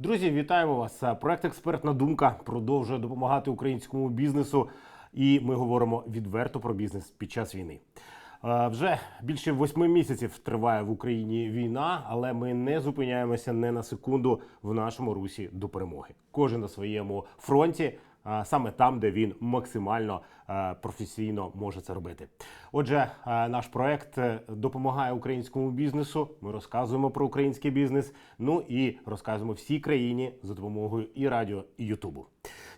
Друзі, вітаємо вас. Проект Експертна думка продовжує допомагати українському бізнесу, і ми говоримо відверто про бізнес під час війни. Е, Вже більше восьми місяців триває в Україні війна, але ми не зупиняємося не на секунду в нашому русі до перемоги. Кожен на своєму фронті, саме там, де він максимально е, професійно може це робити. Отже, е, наш проект е, допомагає українському бізнесу. Ми розказуємо про український бізнес. Ну і розказуємо всій країні за допомогою і радіо, і Ютубу.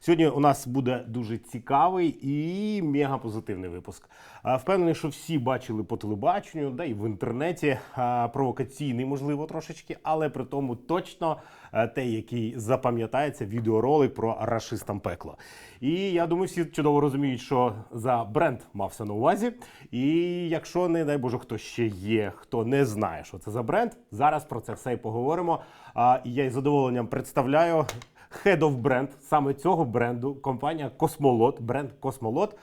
Сьогодні у нас буде дуже цікавий і мега позитивний випуск. Впевнений, що всі бачили по телебаченню, да і в інтернеті провокаційний, можливо, трошечки, але при тому точно те, який запам'ятається відеоролик про рашистам пекло. І я думаю, всі чудово розуміють, що за бренд мався на увазі. І якщо не дай Боже, хто ще є, хто не знає, що це за бренд, зараз про це все і поговоримо. А я із задоволенням представляю Head of Brand саме цього бренду, компанія Космолот, бренд Космолот.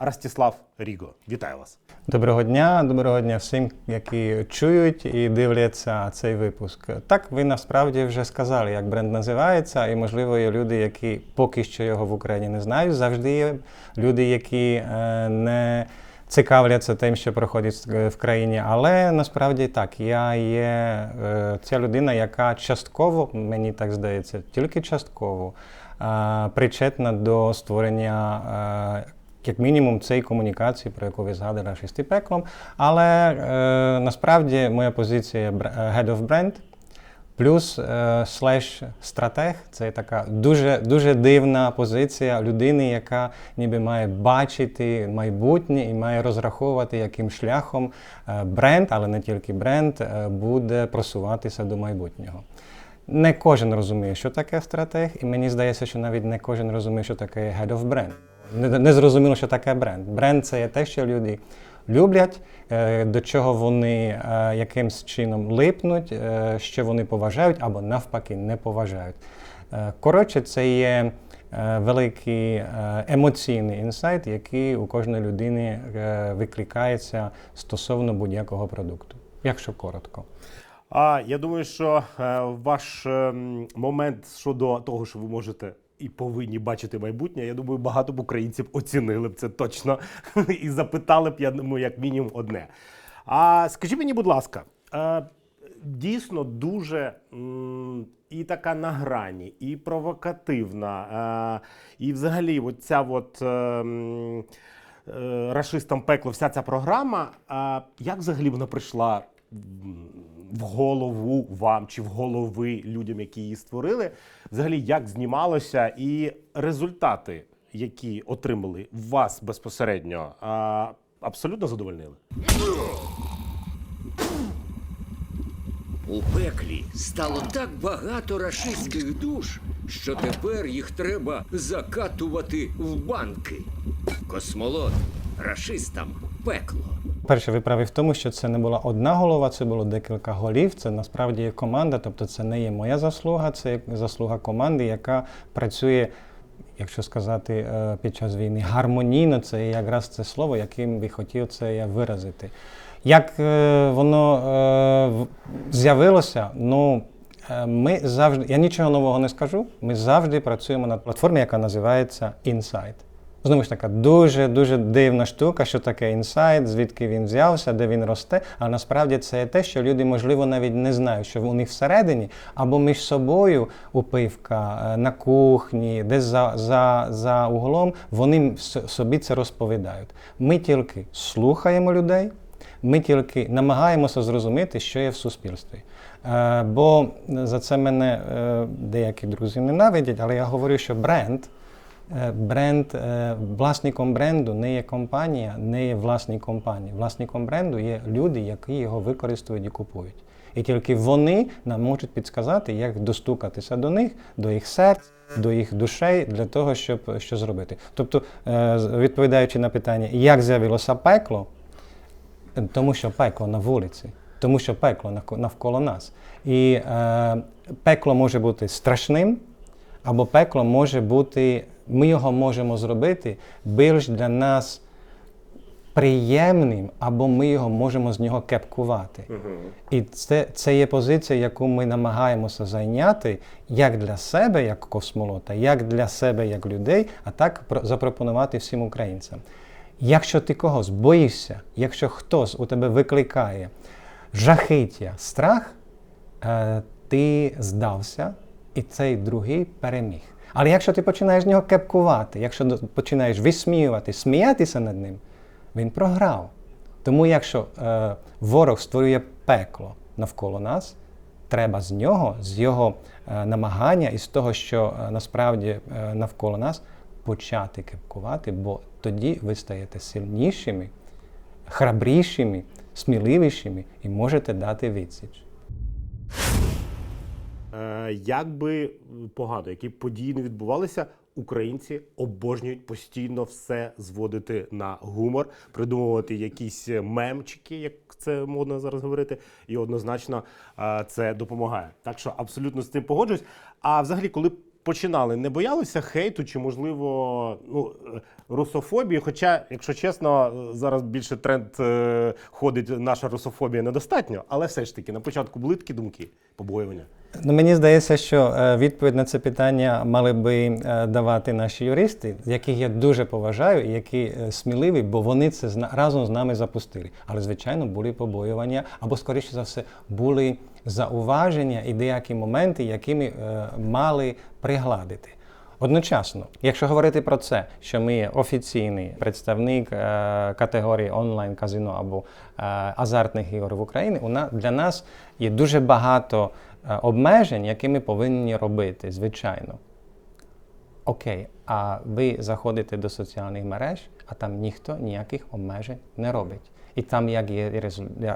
Ростислав Ріго. Вітаю вас. Доброго дня, доброго дня всім, які чують і дивляться цей випуск. Так, ви насправді вже сказали, як бренд називається, і можливо є люди, які поки що його в Україні не знають. Завжди є люди, які е, не цікавляться тим, що проходить е, в країні. Але насправді так, я є е, ця людина, яка частково, мені так здається, тільки частково е, причетна до створення. як мінімум цієї комунікації, про яку ви згадали шести пеклом. Але е, насправді моя позиція Head of Brand плюс е, слеш стратег це така дуже, дуже дивна позиція людини, яка ніби має бачити майбутнє і має розраховувати, яким шляхом е, бренд, але не тільки бренд, е, буде просуватися до майбутнього. Не кожен розуміє, що таке стратег, і мені здається, що навіть не кожен розуміє, що таке head of brand. Не, не зрозуміло, що таке бренд. Бренд це є те, що люди люблять, е, до чого вони е, якимсь чином липнуть, е, що вони поважають або навпаки не поважають. Коротше, це є великий емоційний інсайт, який у кожної людини викликається стосовно будь-якого продукту, якщо коротко. А я думаю, що ваш ем, момент щодо того, що ви можете. І повинні бачити майбутнє. Я думаю, багато б українців оцінили б це точно і запитали б, я думаю, як мінімум одне. А скажіть мені, будь ласка, е, дійсно дуже і така на грані, і провокативна, е, і взагалі, от ця от. е, Рашистам пекло, вся ця програма. Як взагалі вона прийшла в голову вам чи в голови людям, які її створили? Взагалі, як знімалося, і результати, які отримали вас безпосередньо, абсолютно задовольнили? У пеклі стало так багато рашистських душ, що тепер їх треба закатувати в банки. Космолот рашистам пекло. Перше, ви в тому, що це не була одна голова, це було декілька голів. Це насправді є команда, тобто це не є моя заслуга, це заслуга команди, яка працює, якщо сказати, е, під час війни гармонійно. Це якраз це слово, яким би хотів це я виразити. Як е, воно е, з'явилося, ну. Ми завжди, я нічого нового не скажу. Ми завжди працюємо над платформою, яка називається Insight. Знову ж така дуже дуже дивна штука, що таке інсайт, звідки він взявся, де він росте. А насправді це те, що люди, можливо, навіть не знають, що у них всередині або між собою у пивка, е, на кухні, десь за, за, за углом, вони собі це розповідають. Ми тільки слухаємо людей. Ми тільки намагаємося зрозуміти, що є в суспільстві. Е, бо за це мене е, деякі друзі ненавидять, але я говорю, що бренд, бренд, е, власником бренду не є компанія, не є власник компанії. Власником бренду є люди, які його використовують і купують. І тільки вони нам можуть підказати, як достукатися до них, до їх серць, до їх душей для того, щоб що зробити. Тобто, е, відповідаючи на питання, як з'явилося пекло, тому що пекло на вулиці, тому що пекло навко- навколо нас. І е, пекло може бути страшним, або пекло може бути, ми його можемо зробити більш для нас приємним, або ми його можемо з нього кепкувати. І це, це є позиція, яку ми намагаємося зайняти як для себе, як космолота, як для себе, як людей, а так запропонувати всім українцям. Якщо ти когось боїшся, якщо хтось у тебе викликає жахиття, страх, е, ти здався, і цей другий переміг. Але якщо ти починаєш з нього кепкувати, якщо починаєш висміювати, сміятися над ним, він програв. Тому якщо е, ворог створює пекло навколо нас, треба з нього, з його е, намагання і з того, що е, насправді е, навколо нас, почати кепкувати, бо тоді ви стаєте сильнішими, храбрішими, сміливішими і можете дати відсіч. Е, Як би погано, які події не відбувалися, українці обожнюють постійно все зводити на гумор, придумувати якісь мемчики, як це модно зараз говорити, і однозначно е, це допомагає. Так що абсолютно з цим погоджуюсь. А взагалі, коли починали, не боялися хейту чи, можливо, ну, е, русофобії? Хоча, якщо чесно, е, зараз більше тренд е, ходить, наша русофобія недостатньо, але все ж таки на початку були такі думки, побоювання. Ну, мені здається, що е, відповідь на це питання мали би е, давати наші юристи, яких я дуже поважаю, і які е, сміливі, бо вони це разом з нами запустили. Але, звичайно, були побоювання, або, скоріше за все, були зауваження і деякі моменти, які ми е, мали пригладити. Одночасно, якщо говорити про це, що ми є офіційний представник е, категорії онлайн казино або е, азартних ігор в Україні, у на, для нас є дуже багато обмежень, які ми повинні робити, звичайно. Окей, а ви заходите до соціальних мереж, а там ніхто ніяких обмежень не робить. І там як є,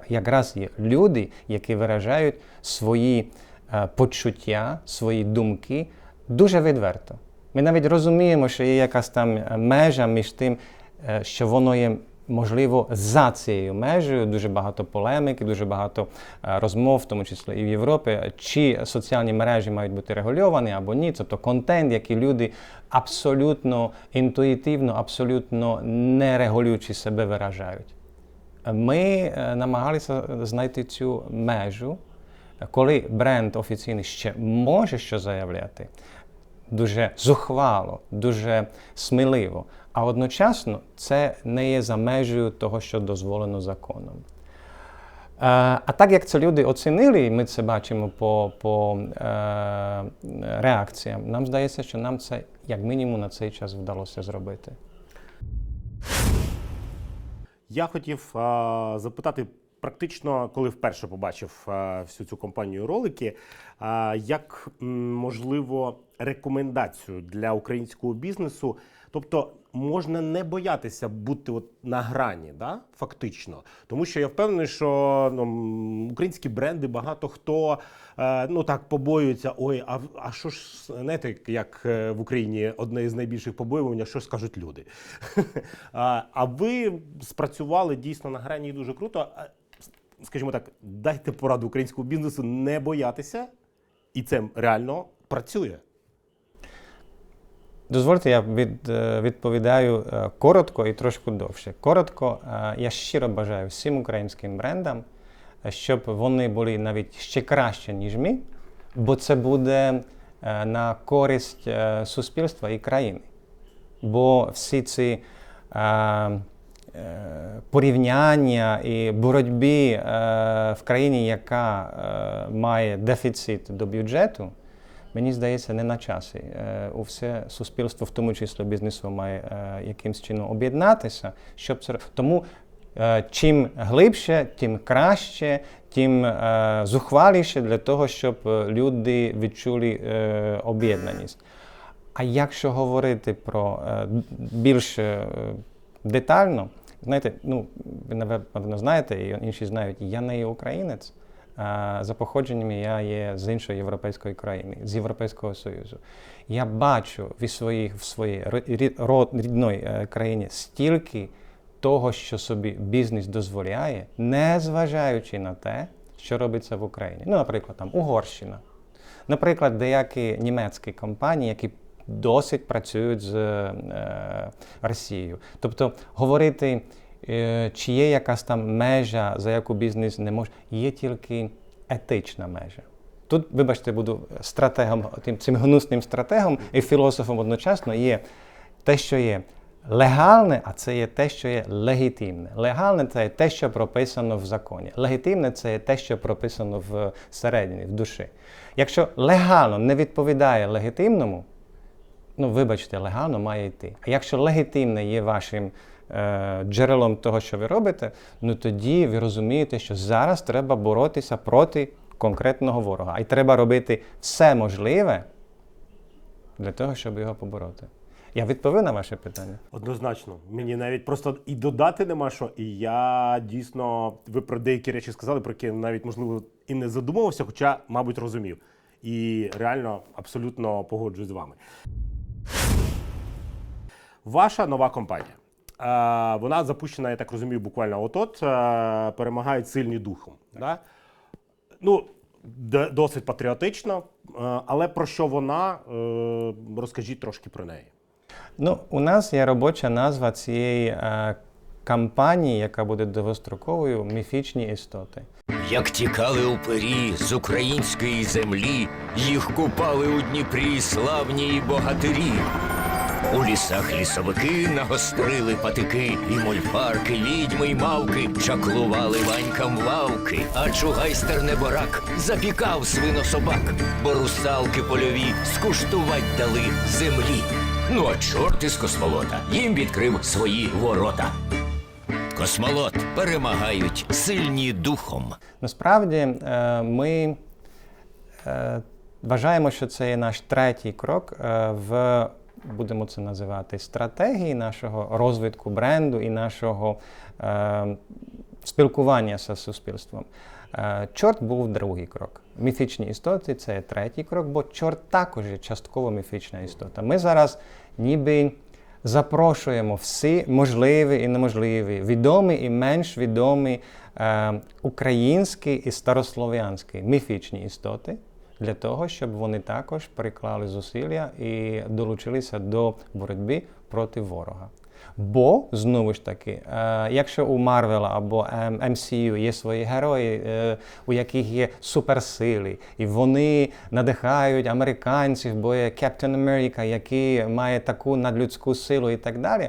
якраз є люди, які виражають свої е, почуття, свої думки дуже відверто. Ми навіть розуміємо, що є якась там е, межа між тим, е, що воно є можливо за цією межею. Дуже багато полемики, дуже багато е, розмов, в тому числі і в Європі, чи соціальні мережі мають бути регульовані або ні. Тобто контент, який люди абсолютно інтуїтивно, абсолютно не регулюючи себе виражають. Ми е, намагалися знайти цю межу, коли бренд офіційний ще може що заявляти, дуже зухвало, дуже сміливо, а одночасно це не є за межею того, що дозволено законом. Е, А так як це люди оцінили, і ми це бачимо по, по е, реакціям, нам здається, що нам це як мінімум на цей час вдалося зробити. Я хотів а, запитати практично, коли вперше побачив а, всю цю компанію ролики, як можливо рекомендацію для українського бізнесу. Тобто можна не боятися бути от на грані, да? фактично. Тому що я впевнений, що ну, українські бренди багато хто е, ну так побоюється. Ой, а, а що ж знаєте, як е, в Україні одне із найбільших побоювань, що скажуть люди. а ви спрацювали дійсно на грані і дуже круто. Скажімо так, дайте пораду українському бізнесу не боятися, і це реально працює. Дозвольте, я від, е, відповідаю е, коротко і трошки довше. Коротко, е, я щиро бажаю всім українським брендам, щоб вони були навіть ще краще, ніж ми, бо це буде на користь суспільства і країни. Бо всі ці порівняння і боротьбі в країні, яка має дефіцит до бюджету, мені здається, не на часі. Е, У все суспільство, в тому числі бізнесу, має е, якимсь чином об'єднатися, щоб це тому. е, Чим глибше, тим краще, тим зухваліше для того, щоб люди відчули об'єднаність. А якщо говорити про більш детально, знаєте, ну ви напевно знаєте, і інші знають, я не є українець. За походженням я є з іншої європейської країни, з Європейського Союзу. Я бачу в своїй в своїй рі- рідної е, країні стільки того, що собі бізнес дозволяє, не зважаючи на те, що робиться в Україні. Ну, наприклад, там Угорщина. Наприклад, деякі німецькі компанії, які досить працюють з е, Росією. Тобто говорити чи є якась там межа, за яку бізнес не може, є тільки етична межа. Тут, вибачте, буду стратегом, тим цим гнусним стратегом і філософом одночасно є те, що є легальне, а це є те, що є легітимне. Легальне це є те, що прописано в законі. Легітимне це є те, що прописано в середині, в душі. Якщо легально не відповідає легітимному, ну вибачте, легально має йти. А якщо легітимне є вашим е, джерелом того, що ви робите, ну тоді ви розумієте, що зараз треба боротися проти конкретного ворога. А й треба робити все можливе для того, щоб його побороти. Я відповів на ваше питання. Однозначно, мені навіть просто і додати нема що. І я дійсно, ви про деякі речі сказали, про які навіть можливо і не задумувався, хоча, мабуть, розумів. І реально абсолютно погоджуюсь з вами. Ваша нова компанія. Е, вона запущена, я так розумію, буквально от-от. Е, перемагають сильні духом. Да? Ну, досить патріотично. Е, але про що вона? Е, розкажіть трошки про неї. Ну, у нас є робоча назва цієї е, кампанії, яка буде довгостроковою міфічні істоти. Як тікали упері з української землі, їх купали у Дніпрі славні богатирі. У лісах лісовики нагострили патики, і мольфарки, відьми й мавки чаклували ванькам лавки, а чугайстер неборак запікав свинособак, бо русалки польові скуштувать дали землі. Ну а чорт із космолота їм відкрив свої ворота. Космолот перемагають сильні духом. Насправді е, ми е, вважаємо, що це є наш третій крок е, в, будемо це називати, стратегії нашого розвитку бренду і нашого е, спілкування з суспільством. Е, Чорт був другий крок. Міфічні істоти це третій крок, бо чорт також є частково міфічна істота. Ми зараз ніби запрошуємо всі можливі і неможливі, відомі і менш відомі е, українські і старослов'янські міфічні істоти для того, щоб вони також приклали зусилля і долучилися до боротьби проти ворога. Бо знову ж таки, е, якщо у Марвела або ем, MCU є свої герої, е, у яких є суперсили, і вони надихають американців, бо є Captain America, який має таку надлюдську силу і так далі.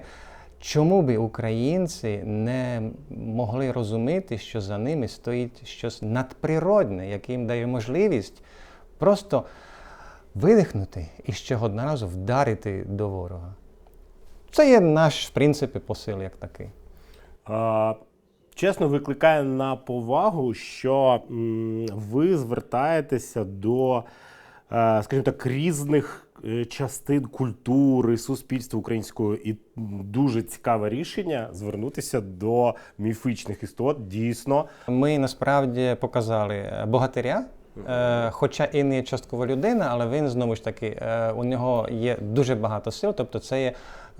Чому би українці не могли розуміти, що за ними стоїть щось надприродне, яке їм дає можливість просто видихнути і ще одразу вдарити до ворога? Це є наш, в принципі, посил як такий. Е, Чесно, викликає на повагу, що ви звертаєтеся до, е, скажімо так, різних е, частин культури, суспільства українського, і дуже цікаве рішення звернутися до міфічних істот. Дійсно, Ми насправді показали е, богатиря, е, хоча і не частково людина, але він знову ж таки е, у нього є дуже багато сил. Тобто, це є,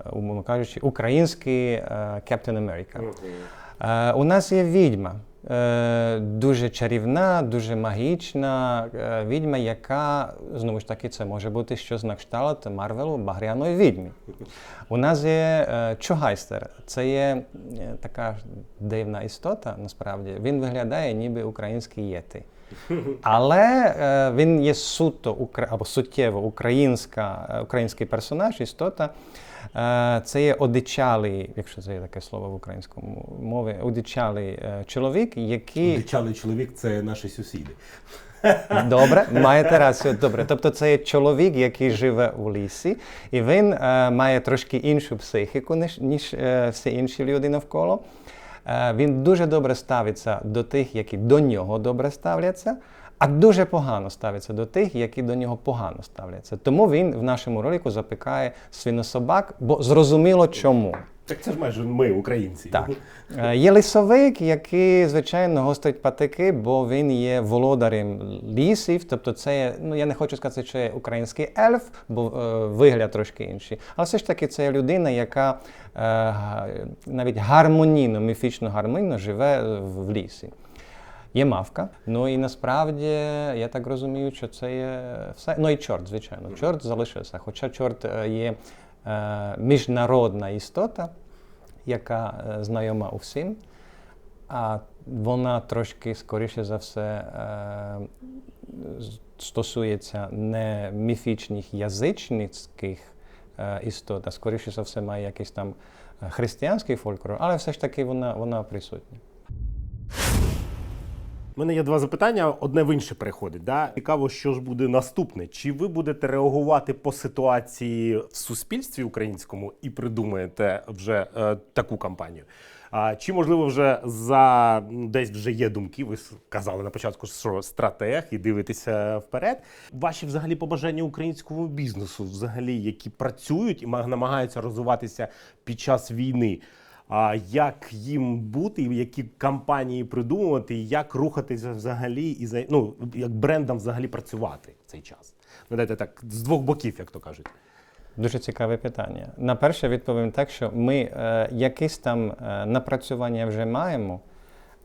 е, умовно кажучи, український е, Captain America. Е, у нас є відьма. Дуже чарівна, дуже магічна відьма, яка знову ж таки це може бути щось на кшталт Марвелу Багряної відьми. У нас є Чугайстер. Це є така дивна істота, насправді. Він виглядає ніби український єти. Але е, він є суто укра- або суттєво українська, е, український персонаж, істота. Е, це є одичалий, якщо це є таке слово в українському мові, одичалий е, чоловік, який Дичалий чоловік це наші сусіди. Добре, маєте рацію. Добре. Тобто це є чоловік, який живе у лісі, і він е, має трошки іншу психіку, ніж, ніж е, всі інші люди навколо. Е, він дуже добре ставиться до тих, які до нього добре ставляться, а дуже погано ставиться до тих, які до нього погано ставляться. Тому він в нашому ролику запікає свинособак, бо зрозуміло чому. Так це ж майже ми, українці. Так. Е, Є лісовик, який, звичайно, гострить патики, бо він є володарем лісів. Тобто, це ну я не хочу сказати, що є український ельф, бо е, вигляд трошки інший. Але все ж таки це людина, яка е, навіть гармонійно, міфічно гармонійно живе в лісі. Є мавка. Ну і насправді я так розумію, що це є все. Ну і чорт, звичайно. Чорт залишився. Хоча чорт е, є міжнародна істота, яка е, знайома усім, а вона трошки, скоріше за все, е, стосується не міфічних язичницьких е, істот, а скоріше за все має якийсь там е, християнський фольклор, але все ж таки вона, вона присутня. Мене є два запитання, одне в інше переходить. Да? Цікаво, що ж буде наступне. Чи ви будете реагувати по ситуації в суспільстві українському і придумаєте вже е, таку кампанію? А, чи можливо вже за десь вже є думки? Ви казали на початку, що стратег і дивитеся вперед. Ваші взагалі побажання українському бізнесу, взагалі, які працюють і ма- намагаються розвиватися під час війни. Як їм бути, які кампанії придумувати, як рухатися взагалі, і за ну як брендам взагалі працювати в цей час? Ну дайте так з двох боків, як то кажуть. Дуже цікаве питання. На перше відповім так, що ми е, якісь там е, напрацювання вже маємо,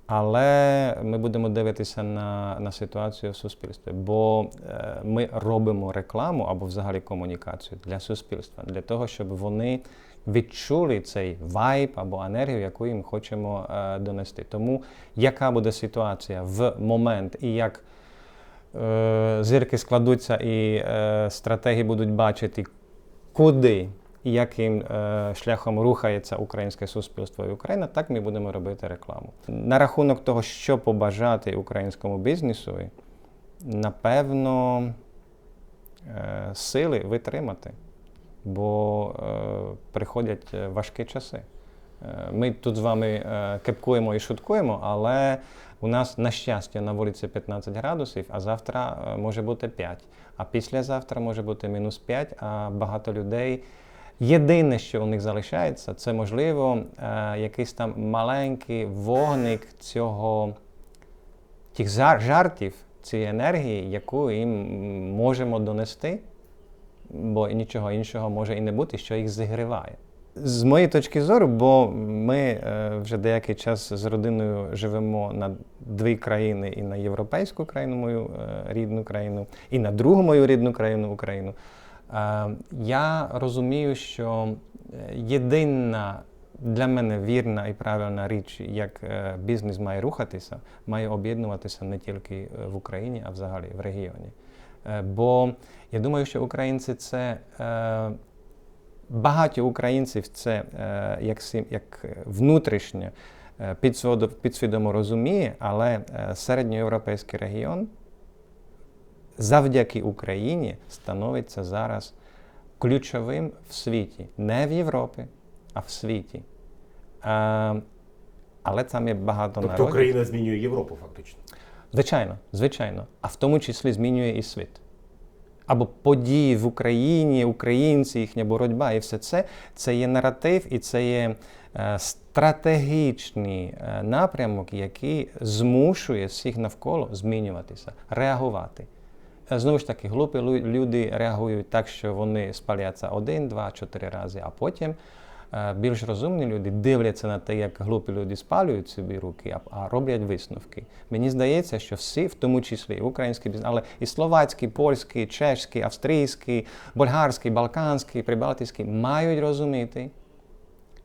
але ми будемо дивитися на, на ситуацію в суспільстві, бо е, ми робимо рекламу або взагалі комунікацію для суспільства, для того, щоб вони відчули цей вайб або енергію, яку їм хочемо е, донести. Тому яка буде ситуація в момент і як е, зірки складуться і е, стратегії будуть бачити, куди і яким е, шляхом рухається українське суспільство і Україна, так ми будемо робити рекламу. На рахунок того, що побажати українському бізнесу, напевно, е, сили витримати, бо е, приходять е, важкі часи. Е, Ми тут з вами е, кепкуємо і шуткуємо, але у нас, на щастя, на вулиці 15 градусів, а завтра може бути 5. А післязавтра може бути мінус 5, а багато людей. Єдине, що у них залишається, це можливо якийсь там маленький вогник цього тих жартів, цієї енергії, яку їм можемо донести, бо нічого іншого може і не бути, що їх зігріває. З моєї точки зору, бо ми е, вже деякий час з родиною живемо на дві країни і на європейську країну, мою е, рідну країну, і на другу мою рідну країну Україну. Е, я розумію, що єдина для мене вірна і правильна річ, як бізнес має рухатися, має об'єднуватися не тільки в Україні, а взагалі в регіоні. Е, Бо я думаю, що українці це е, багато українців це е, як, як внутрішнє е, підсвідомо розуміє, але середньоєвропейський регіон завдяки Україні становиться зараз ключовим в світі, не в Європі, а в світі. Але там є багато Тобто народів. Україна змінює Європу, фактично. Звичайно, звичайно. А в тому числі змінює і світ. Або події в Україні, українці, їхня боротьба, і все це це є наратив, і це є е, стратегічний е, напрямок, який змушує всіх навколо змінюватися, реагувати. Е, Знову ж таки, глупі люди реагують так, що вони спаляться один, два, чотири рази, а потім більш розумні люди дивляться на те, як глупі люди спалюють собі руки, а, а роблять висновки. Мені здається, що всі, в тому числі і український бізнес, але і словацький, польський, чешський, австрійський, болгарський, балканський, прибалтійський мають розуміти,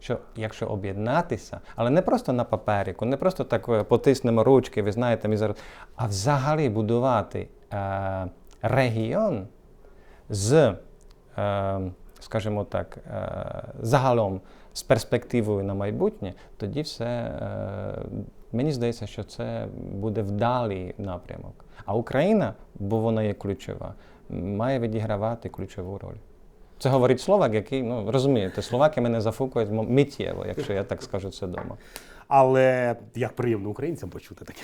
що якщо об'єднатися, але не просто на паперіку, не просто так е, потиснемо ручки, ви знаєте, ми зараз, а взагалі будувати е, регіон з, е, скажімо так, е, загалом з перспективою на майбутнє, тоді все е, мені здається, що це буде вдалий напрямок. А Україна, бо вона є ключова, має відігравати ключову роль. Це говорить словак, який, ну розумієте, словаки мене зафукують миттєво, якщо я так скажу це вдома. Але як приємно українцям почути таке.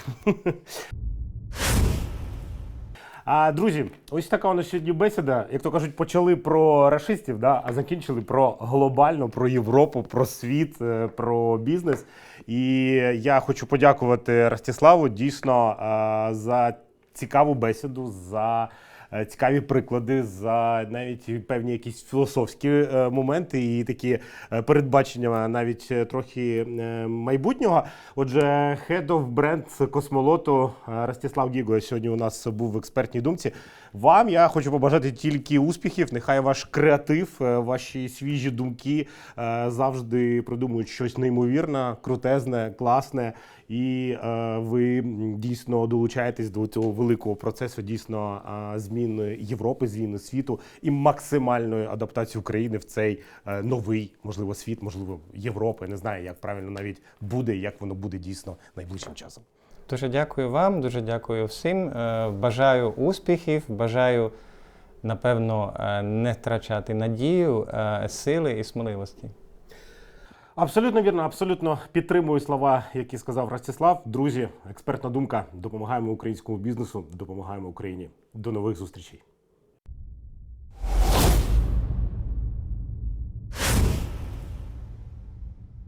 А друзі, ось така у нас сьогодні бесіда. Як то кажуть, почали про расистів, да, а закінчили про глобально, про Європу, про світ, е, про бізнес. І я хочу подякувати Ростиславу дійсно е, за цікаву бесіду, за цікаві приклади, за навіть певні якісь філософські е, моменти і такі е, передбачення навіть е, трохи е, майбутнього. Отже, Head of Brand космолоту е, Ростислав Гіго сьогодні у нас був в експертній думці. Вам я хочу побажати тільки успіхів. Нехай ваш креатив, е, ваші свіжі думки е, завжди придумують щось неймовірне, крутезне, класне. І е, ви дійсно долучаєтесь до цього великого процесу, дійсно змін Європи, зміни світу і максимальної адаптації України в цей новий, можливо, світ, можливо, Європи. Не знаю, як правильно навіть буде, як воно буде дійсно найближчим часом. Дуже дякую вам, дуже дякую всім. Е, Бажаю успіхів, бажаю, напевно, е, не втрачати надію, е, сили і сміливості. Абсолютно вірно, абсолютно підтримую слова, які сказав Ростислав. Друзі, експертна думка. Допомагаємо українському бізнесу, допомагаємо Україні. До нових зустрічей.